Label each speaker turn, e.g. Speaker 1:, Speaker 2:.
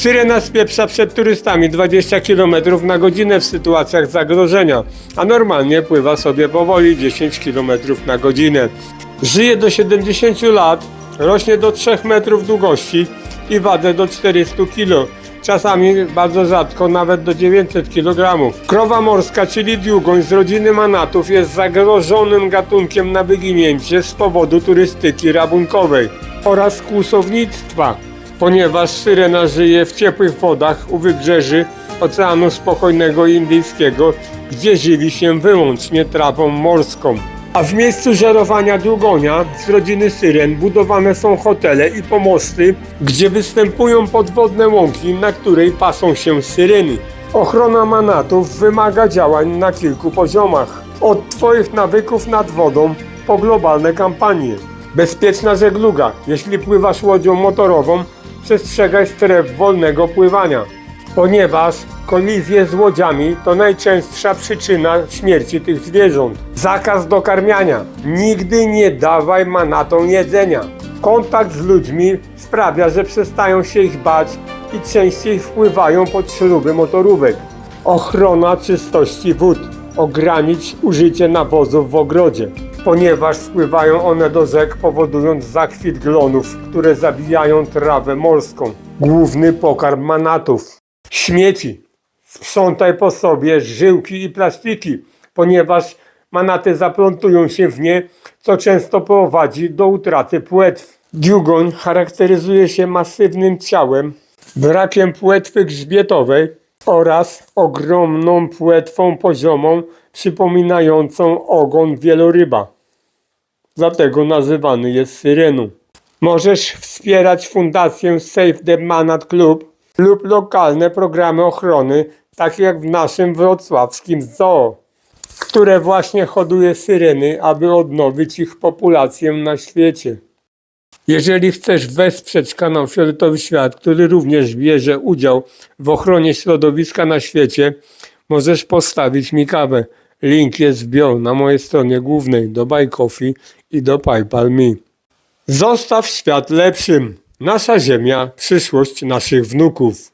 Speaker 1: Syrena spieprza przed turystami 20 km na godzinę w sytuacjach zagrożenia, a normalnie pływa sobie powoli 10 km na godzinę. Żyje do 70 lat, rośnie do 3 metrów długości i wadze do 400 kg. Czasami bardzo rzadko nawet do 900 kg. Krowa morska, czyli diugoń z rodziny manatów jest zagrożonym gatunkiem na wyginięcie z powodu turystyki rabunkowej oraz kłusownictwa, ponieważ syrena żyje w ciepłych wodach u wybrzeży Oceanu Spokojnego Indyjskiego, gdzie żywi się wyłącznie trawą morską. A w miejscu żerowania długonia z rodziny syren budowane są hotele i pomosty, gdzie występują podwodne łąki, na której pasą się syreny. Ochrona manatów wymaga działań na kilku poziomach. Od Twoich nawyków nad wodą po globalne kampanie. Bezpieczna żegluga. Jeśli pływasz łodzią motorową, przestrzegaj stref wolnego pływania ponieważ kolizje z łodziami to najczęstsza przyczyna śmierci tych zwierząt. Zakaz dokarmiania. Nigdy nie dawaj manatom jedzenia. Kontakt z ludźmi sprawia, że przestają się ich bać i częściej wpływają pod śruby motorówek. Ochrona czystości wód. Ogranić użycie nawozów w ogrodzie, ponieważ wpływają one do rzek, powodując zakwit glonów, które zabijają trawę morską. Główny pokarm manatów. Śmieci. Sprzątaj po sobie żyłki i plastiki, ponieważ manaty zaplątują się w nie, co często prowadzi do utraty płetw. Diugoń charakteryzuje się masywnym ciałem, brakiem płetwy grzbietowej oraz ogromną płetwą poziomą przypominającą ogon wieloryba. Dlatego nazywany jest syreną. Możesz wspierać fundację Save the Manat Club lub lokalne programy ochrony, takie jak w naszym wrocławskim zoo, które właśnie hoduje syreny, aby odnowić ich populację na świecie. Jeżeli chcesz wesprzeć kanał Fioletowy Świat, który również bierze udział w ochronie środowiska na świecie, możesz postawić mi kawę. Link jest w bio na mojej stronie głównej do Buy Coffee i do PayPal Me. Zostaw świat lepszym. Nasza ziemia, przyszłość naszych wnuków.